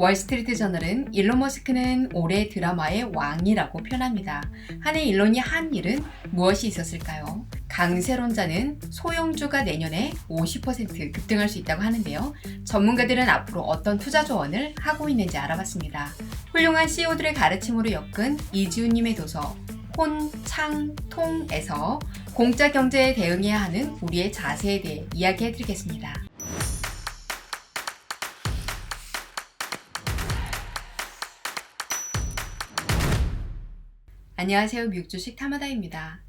월스트리트 저널은 일론 머스크는 올해 드라마의 왕이라고 표현합니다. 한 해 일론이 한 일은 무엇이 있었을까요? 강세론자는 소형주가 내년에 50% 급등할 수 있다고 하는데요. 전문가들은 앞으로 어떤 투자 조언을 하고 있는지 알아봤습니다. 훌륭한 CEO들의 가르침으로 엮은 이지훈님의 도서 혼창통에서 공짜 경제에 대응해야 하는 우리의 자세에 대해 이야기해 드리겠습니다. 안녕하세요. 미국 주식 타마다입니다.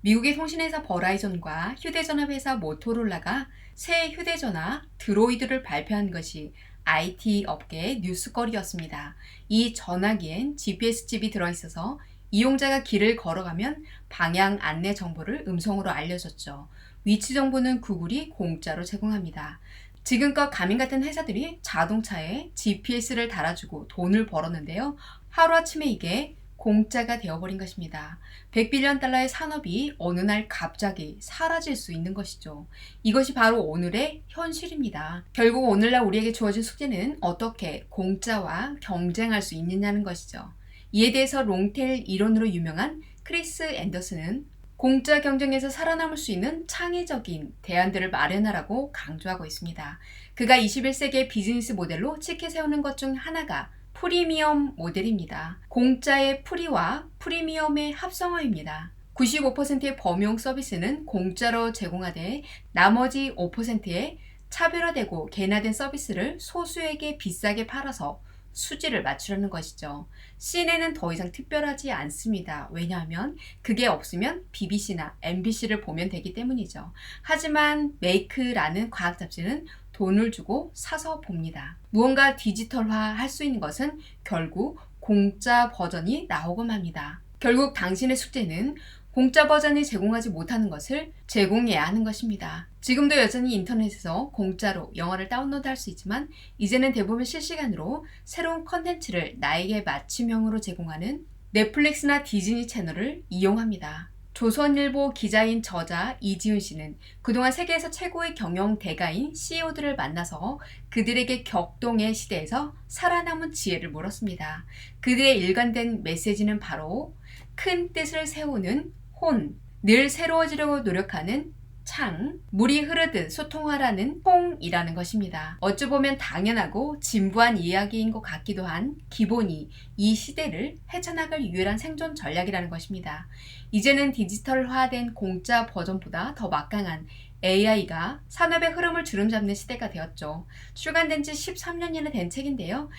미국의 통신회사 버라이전과 휴대전화 회사 모토롤라가 새 휴대전화 드로이드를 발표한 것이 IT 업계의 뉴스거리였습니다. 이 전화기엔 GPS 칩이 들어있어서 이용자가 길을 걸어가면 방향 안내 정보를 음성으로 알려줬죠. 위치 정보는 구글이 공짜로 제공합니다. 지금껏 가민 같은 회사들이 자동차에 GPS를 달아주고 돈을 벌었는데요. 하루아침에 이게 공짜가 되어버린 것입니다. 100빌리언 달러의 산업이 어느 날 갑자기 사라질 수 있는 것이죠. 이것이 바로 오늘의 현실입니다. 결국 오늘날 우리에게 주어진 숙제는 어떻게 공짜와 경쟁할 수 있느냐는 것이죠. 이에 대해서 롱텔 이론으로 유명한 크리스 앤더슨은 공짜 경쟁에서 살아남을 수 있는 창의적인 대안들을 마련하라고 강조하고 있습니다. 그가 21세기의 비즈니스 모델로 치켜 세우는 것 중 하나가 프리미엄 모델입니다. 공짜의 프리와 프리미엄의 합성어입니다. 95%의 범용 서비스는 공짜로 제공하되 나머지 5%의 차별화되고 개나된 서비스를 소수에게 비싸게 팔아서 수지를 맞추려는 것이죠. CNN은 더 이상 특별하지 않습니다. 왜냐하면 그게 없으면 BBC나 MBC를 보면 되기 때문이죠. 하지만 메이크라는 과학 잡지는 돈을 주고 사서 봅니다. 무언가 디지털화 할 수 있는 것은 결국 공짜 버전이 나오곤 합니다. 결국 당신의 숙제는 공짜 버전을 제공하지 못하는 것을 제공해야 하는 것입니다. 지금도 여전히 인터넷에서 공짜로 영화를 다운로드 할 수 있지만 이제는 대부분 실시간으로 새로운 컨텐츠를 나에게 맞춤형으로 제공하는 넷플릭스나 디즈니 채널을 이용합니다. 조선일보 기자인 저자 이지훈 씨는 그동안 세계에서 최고의 경영 대가인 CEO들을 만나서 그들에게 격동의 시대에서 살아남은 지혜를 물었습니다. 그들의 일관된 메시지는 바로 큰 뜻을 세우는 혼, 늘 새로워지려고 노력하는 창, 물이 흐르듯 소통하라는 통이라는 것입니다. 어찌 보면 당연하고 진부한 이야기인 것 같기도 한 기본이 이 시대를 헤쳐나갈 유일한 생존 전략이라는 것입니다. 이제는 디지털화된 공짜 버전보다 더 막강한 AI가 산업의 흐름을 주름잡는 시대가 되었죠. 출간된 지 13년이나 된 책인데요.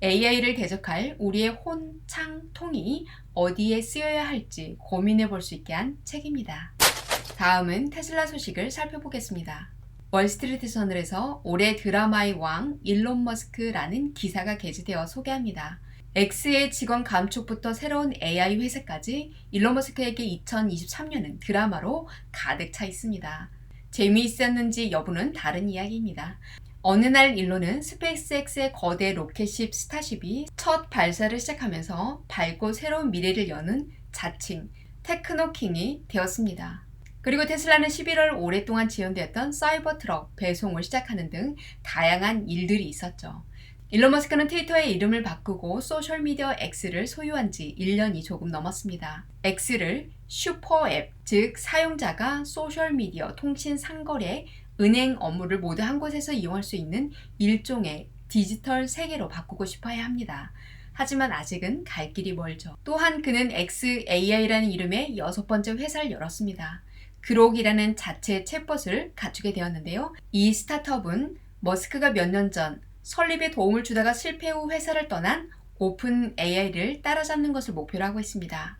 AI를 대적할 우리의 혼창통이 어디에 쓰여야 할지 고민해 볼 수 있게 한 책입니다. 다음은 테슬라 소식을 살펴보겠습니다. 월스트리트 저널에서 올해 드라마의 왕 일론 머스크라는 기사가 게재되어 소개합니다. X의 직원 감축부터 새로운 AI 회사까지 일론 머스크에게 2023년은 드라마로 가득 차 있습니다. 재미있었는지 여부는 다른 이야기입니다. 어느 날 일론은 스페이스X의 거대 로켓십 스타쉽이 첫 발사를 시작하면서 밝고 새로운 미래를 여는 자칭 테크노킹이 되었습니다. 그리고 테슬라는 11월 오랫동안 지연되었던 사이버 트럭 배송을 시작하는 등 다양한 일들이 있었죠. 일론 머스크는 트위터의 이름을 바꾸고 소셜미디어 X를 소유한 지 1년이 조금 넘었습니다. X를 슈퍼앱, 즉 사용자가 소셜미디어, 통신, 상거래, 은행 업무를 모두 한 곳에서 이용할 수 있는 일종의 디지털 세계로 바꾸고 싶어 야 합니다. 하지만 아직은 갈 길이 멀죠. 또한 그는 XAI라는 이름의 여섯 번째 회사를 열었습니다. 그록이라는 자체 챗봇을 갖추게 되었는데요. 이 스타트업은 머스크가 몇 년 전 설립에 도움을 주다가 실패 후 회사를 떠난 오픈 AI를 따라잡는 것을 목표로 하고 있습니다.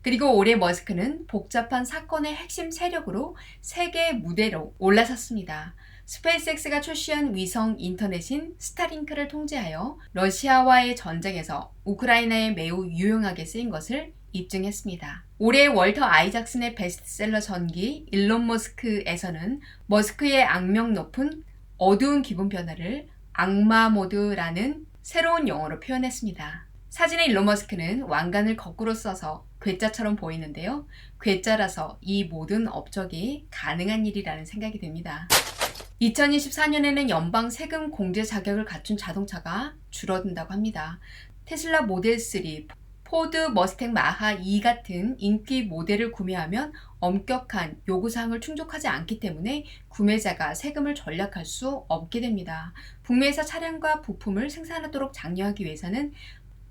그리고 올해 머스크는 복잡한 사건의 핵심 세력으로 세계 무대로 올라섰습니다. 스페이스X가 출시한 위성 인터넷인 스타링크를 통제하여 러시아와의 전쟁에서 우크라이나에 매우 유용하게 쓰인 것을 입증했습니다. 올해 월터 아이작슨의 베스트셀러 전기 일론 머스크에서는 머스크의 악명 높은 어두운 기분 변화를 악마 모드라는 새로운 용어로 표현했습니다. 사진의 일론 머스크는 왕관을 거꾸로 써서 괴짜처럼 보이는데요. 괴짜라서 이 모든 업적이 가능한 일이라는 생각이 듭니다. 2024년에는 연방 세금 공제 자격을 갖춘 자동차가 줄어든다고 합니다. 테슬라 모델 3, 포드 머스탱 마하 2 같은 인기 모델을 구매하면 엄격한 요구사항을 충족하지 않기 때문에 구매자가 세금을 절약할 수 없게 됩니다. 북미에서 차량과 부품을 생산하도록 장려하기 위해서는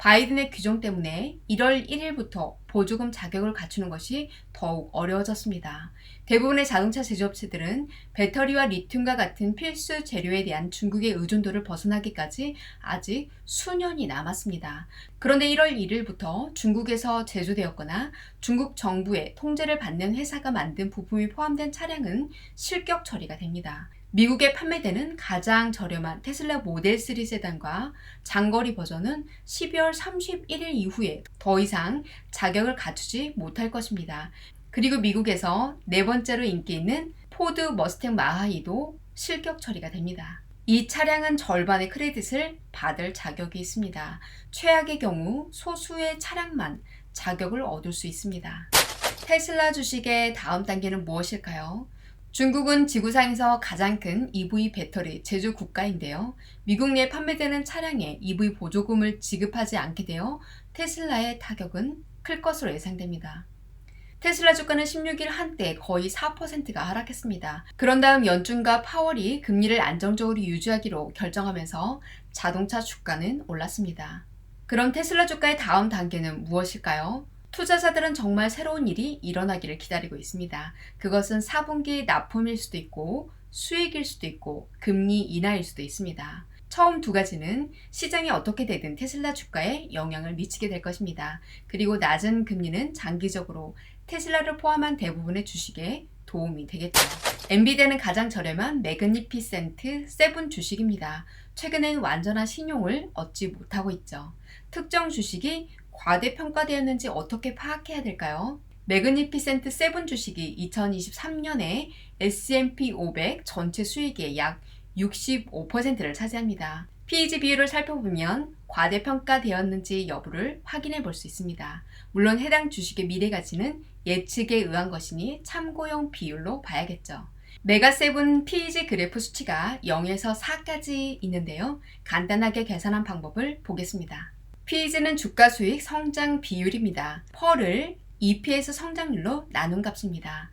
바이든의 규정 때문에 1월 1일부터 보조금 자격을 갖추는 것이 더욱 어려워졌습니다. 대부분의 자동차 제조업체들은 배터리와 리튬과 같은 필수 재료에 대한 중국의 의존도를 벗어나기까지 아직 수년이 남았습니다. 그런데 1월 1일부터 중국에서 제조되었거나 중국 정부의 통제를 받는 회사가 만든 부품이 포함된 차량은 실격 처리가 됩니다. 미국에 판매되는 가장 저렴한 테슬라 모델 3 세단과 장거리 버전은 12월 31일 이후에 더 이상 자격을 갖추지 못할 것입니다. 그리고 미국에서 네 번째로 인기 있는 포드 머스탱 마하이도 실격 처리가 됩니다. 이 차량은 절반의 크레딧을 받을 자격이 있습니다. 최악의 경우 소수의 차량만 자격을 얻을 수 있습니다. 테슬라 주식의 다음 단계는 무엇일까요? 중국은 지구상에서 가장 큰 EV 배터리 제조 국가인데요. 미국 내 판매되는 차량에 EV 보조금을 지급하지 않게 되어 테슬라의 타격은 클 것으로 예상됩니다. 테슬라 주가는 16일 한때 거의 4%가 하락했습니다. 그런 다음 연준과 파월이 금리를 안정적으로 유지하기로 결정하면서 자동차 주가는 올랐습니다. 그럼 테슬라 주가의 다음 단계는 무엇일까요? 투자자들은 정말 새로운 일이 일어나기를 기다리고 있습니다. 그것은 4분기 납품일 수도 있고 수익일 수도 있고 금리 인하일 수도 있습니다. 처음 두 가지는 시장이 어떻게 되든 테슬라 주가에 영향을 미치게 될 것입니다. 그리고 낮은 금리는 장기적으로 테슬라를 포함한 대부분의 주식에 도움이 되겠죠. 엔비디아는 가장 저렴한 매그니피센트 7 주식입니다. 최근엔 완전한 신용을 얻지 못하고 있죠. 특정 주식이 과대평가되었는지 어떻게 파악해야 될까요? 매그니피센트 7 주식이 2023년에 S&P 500 전체 수익의 약 65%를 차지합니다. PEG 비율을 살펴보면 과대평가되었는지 여부를 확인해 볼 수 있습니다. 물론 해당 주식의 미래 가치는 예측에 의한 것이니 참고용 비율로 봐야겠죠. 메가7 PEG 그래프 수치가 0에서 4까지 있는데요. 간단하게 계산한 방법을 보겠습니다. PEG는 주가 수익 성장 비율입니다. 펄을 EPS 성장률로 나눈 값입니다.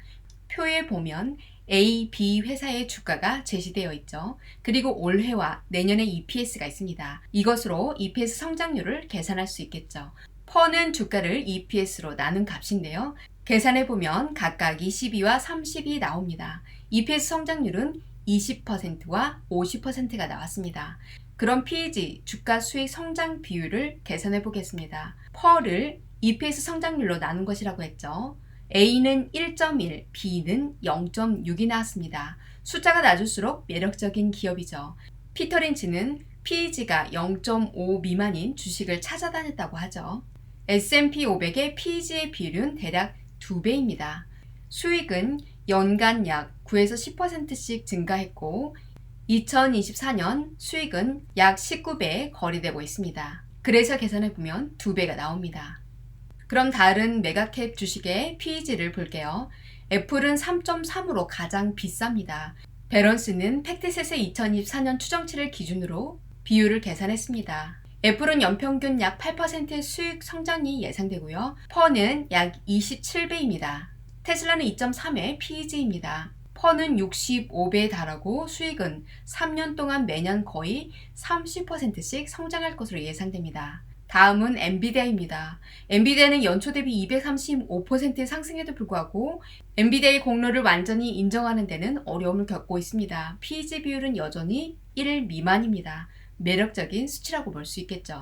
표에 보면 A, B 회사의 주가가 제시되어 있죠. 그리고 올해와 내년의 EPS가 있습니다. 이것으로 EPS 성장률을 계산할 수 있겠죠. 퍼는 주가를 EPS로 나눈 값인데요. 계산해 보면 각각 22와 30이 나옵니다. EPS 성장률은 20%와 50%가 나왔습니다. 그럼 PEG 주가 수익 성장 비율을 계산해 보겠습니다. 펄을 EPS 성장률로 나눈 것이라고 했죠. A는 1.1, B는 0.6이 나왔습니다. 숫자가 낮을수록 매력적인 기업이죠. 피터 린치는 PEG가 0.5 미만인 주식을 찾아다녔다고 하죠. S&P 500의 PEG의 비율은 대략 2배입니다. 수익은 연간 약 9에서 10%씩 증가했고 2024년 수익은 약 19배에 거래되고 있습니다. 그래서 계산해 보면 2배가 나옵니다. 그럼 다른 메가캡 주식의 PEG를 볼게요. 애플은 3.3으로 가장 비쌉니다. 베런스는 팩트셋의 2024년 추정치를 기준으로 비율을 계산했습니다. 애플은 연평균 약 8%의 수익 성장이 예상되고요. 퍼는 약 27배입니다. 테슬라는 2.3의 PEG입니다. 퍼는 65배에 달하고 수익은 3년 동안 매년 거의 30%씩 성장할 것으로 예상됩니다. 다음은 엔비디아입니다. 엔비디아는 연초 대비 235%의 상승에도 불구하고 엔비디아의 공로를 완전히 인정하는 데는 어려움을 겪고 있습니다. PEG 비율은 여전히 1 미만입니다. 매력적인 수치라고 볼 수 있겠죠.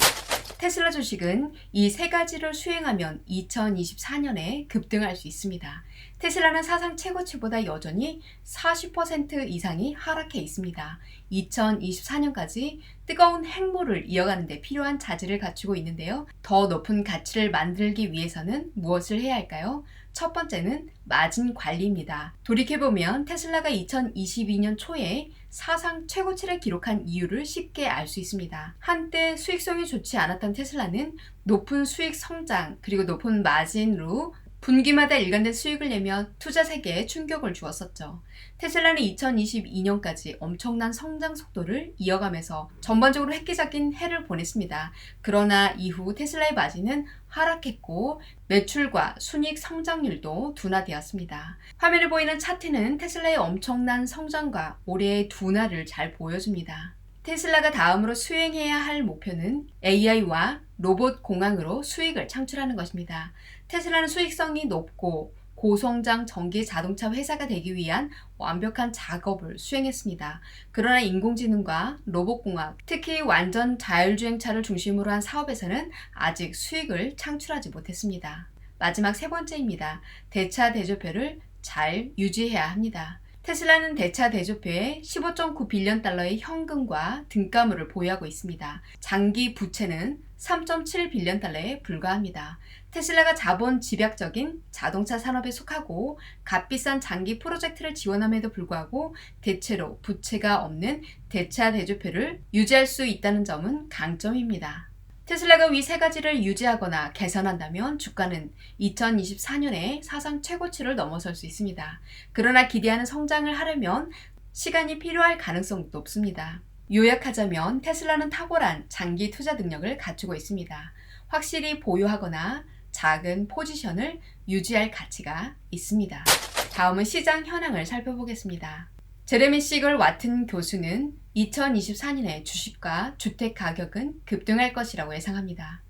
테슬라 주식은 이 세 가지를 수행하면 2024년에 급등할 수 있습니다. 테슬라는 사상 최고치보다 여전히 40% 이상이 하락해 있습니다. 2024년까지 뜨거운 행보를 이어가는 데 필요한 자질을 갖추고 있는데요. 더 높은 가치를 만들기 위해서는 무엇을 해야 할까요? 첫 번째는 마진 관리입니다. 돌이켜보면 테슬라가 2022년 초에 사상 최고치를 기록한 이유를 쉽게 알 수 있습니다. 한때 수익성이 좋지 않았던 테슬라는 높은 수익 성장 그리고 높은 마진으로 분기마다 일관된 수익을 내며 투자 세계에 충격을 주었었죠. 테슬라는 2022년까지 엄청난 성장 속도를 이어가면서 전반적으로 획기적인 해를 보냈습니다. 그러나 이후 테슬라의 마진은 하락했고 매출과 순익 성장률도 둔화되었습니다. 화면에 보이는 차트는 테슬라의 엄청난 성장과 올해의 둔화를 잘 보여줍니다. 테슬라가 다음으로 수행해야 할 목표는 AI와 로봇 공항으로 수익을 창출하는 것입니다. 테슬라는 수익성이 높고 고성장 전기 자동차 회사가 되기 위한 완벽한 작업을 수행했습니다. 그러나 인공지능과 로봇공학, 특히 완전 자율주행차를 중심으로 한 사업에서는 아직 수익을 창출하지 못했습니다. 마지막 세 번째입니다. 대차 대조표를 잘 유지해야 합니다. 테슬라는 대차 대조표에 15.9 빌리언 달러의 현금과 등가물을 보유하고 있습니다. 장기 부채는 3.7 빌리언 달러에 불과합니다. 테슬라가 자본 집약적인 자동차 산업에 속하고 값비싼 장기 프로젝트를 지원함에도 불구하고 대체로 부채가 없는 대차 대조표를 유지할 수 있다는 점은 강점입니다. 테슬라가 위 세 가지를 유지하거나 개선한다면 주가는 2024년에 사상 최고치를 넘어설 수 있습니다. 그러나 기대하는 성장을 하려면 시간이 필요할 가능성도 높습니다. 요약하자면 테슬라는 탁월한 장기 투자 능력을 갖추고 있습니다. 확실히 보유하거나 작은 포지션을 유지할 가치가 있습니다. 다음은 시장 현황을 살펴보겠습니다. 제레미 시걸 와튼 교수는 2024년에 주식과 주택 가격은 급등할 것이라고 예상합니다.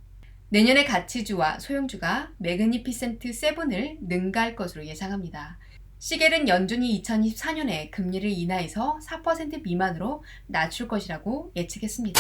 내년에 가치주와 소형주가 매그니피센트 7을 능가할 것으로 예상합니다. 시겔은 연준이 2024년에 금리를 인하해서 4% 미만으로 낮출 것이라고 예측했습니다.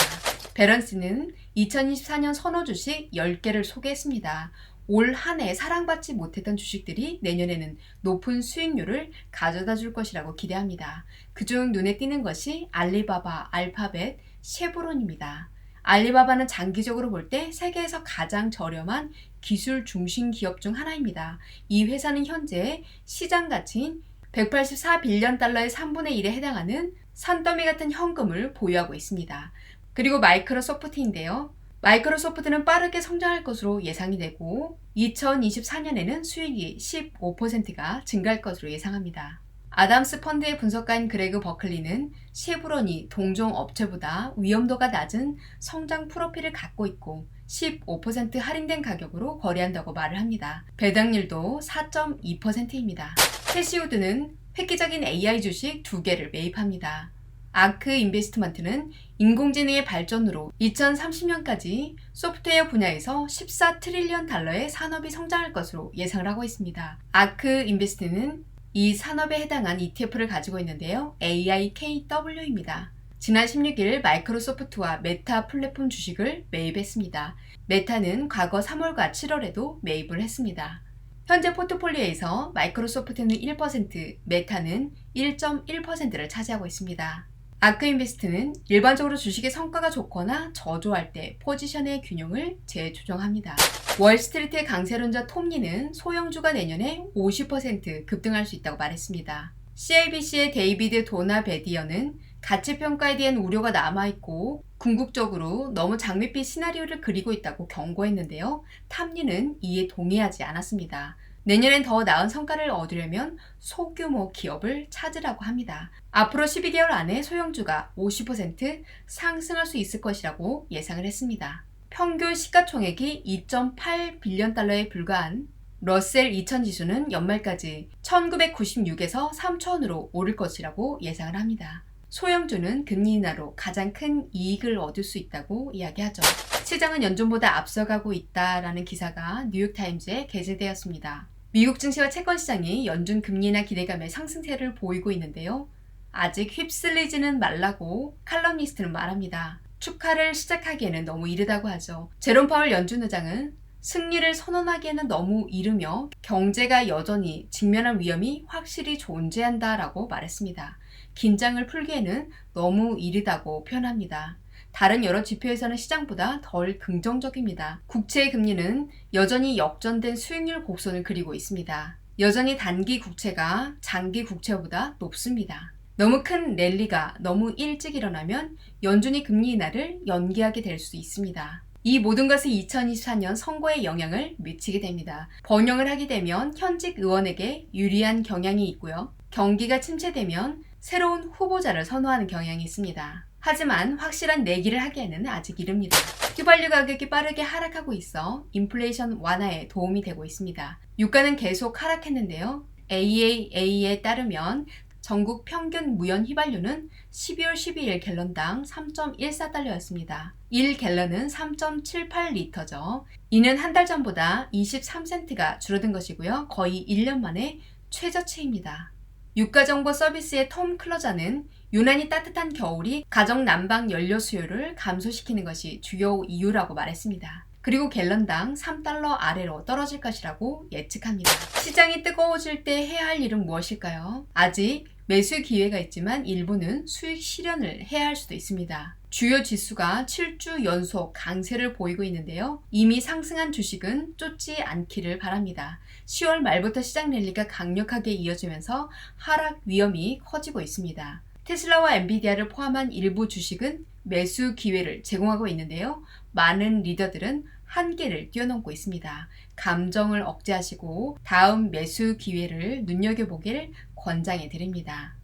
베런스는 2024년 선호 주식 10개를 소개했습니다. 올 한 해 사랑받지 못했던 주식들이 내년에는 높은 수익률을 가져다 줄 것이라고 기대합니다. 그중 눈에 띄는 것이 알리바바, 알파벳, 쉐브론입니다. 알리바바는 장기적으로 볼 때 세계에서 가장 저렴한 기술 중심 기업 중 하나입니다. 이 회사는 현재 시장 가치인 184빌리언 달러의 3분의 1에 해당하는 산더미 같은 현금을 보유하고 있습니다. 그리고 마이크로소프트인데요. 마이크로소프트는 빠르게 성장할 것으로 예상이 되고 2024년에는 수익이 15%가 증가할 것으로 예상합니다. 아담스 펀드의 분석가인 그레그 버클리는 쉐브론이 동종 업체보다 위험도가 낮은 성장 프로필을 갖고 있고 15% 할인된 가격으로 거래한다고 말을 합니다. 배당률도 4.2%입니다. 캐시우드는 획기적인 AI 주식 두 개를 매입합니다. 아크 인베스트먼트는 인공지능의 발전으로 2030년까지 소프트웨어 분야에서 14 트릴리언 달러의 산업이 성장할 것으로 예상을 하고 있습니다. 아크 인베스트는 이 산업에 해당한 ETF를 가지고 있는데요. AIKW입니다. 지난 16일 마이크로소프트와 메타 플랫폼 주식을 매입했습니다. 메타는 과거 3월과 7월에도 매입을 했습니다. 현재 포트폴리오에서 마이크로소프트는 1%, 메타는 1.1%를 차지하고 있습니다. 아크인베스트는 일반적으로 주식의 성과가 좋거나 저조할 때 포지션의 균형을 재조정합니다. 월스트리트의 강세론자 톰리는 소형주가 내년에 50% 급등할 수 있다고 말했습니다. CIBC의 데이비드 도나 베디어는 가치 평가에 대한 우려가 남아있고 궁극적으로 너무 장밋빛 시나리오를 그리고 있다고 경고했는데요. 탐리는 이에 동의하지 않았습니다. 내년엔 더 나은 성과를 얻으려면 소규모 기업을 찾으라고 합니다. 앞으로 12개월 안에 소형주가 50% 상승할 수 있을 것이라고 예상을 했습니다. 평균 시가총액이 2.8 빌리언 달러에 불과한 러셀 2000 지수는 연말까지 1996에서 3000으로 오를 것이라고 예상을 합니다. 소형주는 금리 인하로 가장 큰 이익을 얻을 수 있다고 이야기하죠. 시장은 연준보다 앞서가고 있다라는 기사가 뉴욕타임즈에 게재되었습니다. 미국 증시와 채권 시장이 연준 금리나 기대감의 상승세를 보이고 있는데요. 아직 휩쓸리지는 말라고 칼럼니스트는 말합니다. 축하를 시작하기에는 너무 이르다고 하죠. 제롬 파월 연준 의장은 승리를 선언하기에는 너무 이르며 경제가 여전히 직면한 위험이 확실히 존재한다라고 말했습니다. 긴장을 풀기에는 너무 이르다고 표현합니다. 다른 여러 지표에서는 시장보다 덜 긍정적입니다. 국채의 금리는 여전히 역전된 수익률 곡선을 그리고 있습니다. 여전히 단기 국채가 장기 국채보다 높습니다. 너무 큰 랠리가 너무 일찍 일어나면 연준이 금리 인하를 연기하게 될 수 있습니다. 이 모든 것이 2024년 선거에 영향을 미치게 됩니다. 번영을 하게 되면 현직 의원에게 유리한 경향이 있고요. 경기가 침체되면 새로운 후보자를 선호하는 경향이 있습니다. 하지만 확실한 내기를 하기에는 아직 이릅니다. 휘발유 가격이 빠르게 하락하고 있어 인플레이션 완화에 도움이 되고 있습니다. 유가는 계속 하락했는데요. AAA에 따르면 전국 평균 무연 휘발유는 12월 12일 갤런당 3.14달러였습니다. 1갤런은 3.78리터죠. 이는 한 달 전보다 23센트가 줄어든 것이고요. 거의 1년 만에 최저치입니다. 유가정보 서비스의 톰 클러자는 유난히 따뜻한 겨울이 가정 난방 연료 수요를 감소시키는 것이 주요 이유라고 말했습니다. 그리고 갤런당 3달러 아래로 떨어질 것이라고 예측합니다. 시장이 뜨거워질 때 해야 할 일은 무엇일까요? 아직 매수 기회가 있지만 일부는 수익 실현을 해야 할 수도 있습니다. 주요 지수가 7주 연속 강세를 보이고 있는데요. 이미 상승한 주식은 쫓지 않기를 바랍니다. 10월 말부터 시장 랠리가 강력하게 이어지면서 하락 위험이 커지고 있습니다. 테슬라와 엔비디아를 포함한 일부 주식은 매수 기회를 제공하고 있는데요. 많은 리더들은 한계를 뛰어넘고 있습니다. 감정을 억제하시고 다음 매수 기회를 눈여겨보길 권장해 드립니다.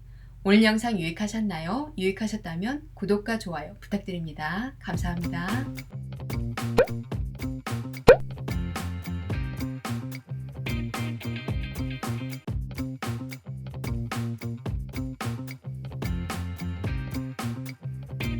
오늘 영상 유익하셨나요? 유익하셨다면 구독과 좋아요 부탁드립니다. 감사합니다.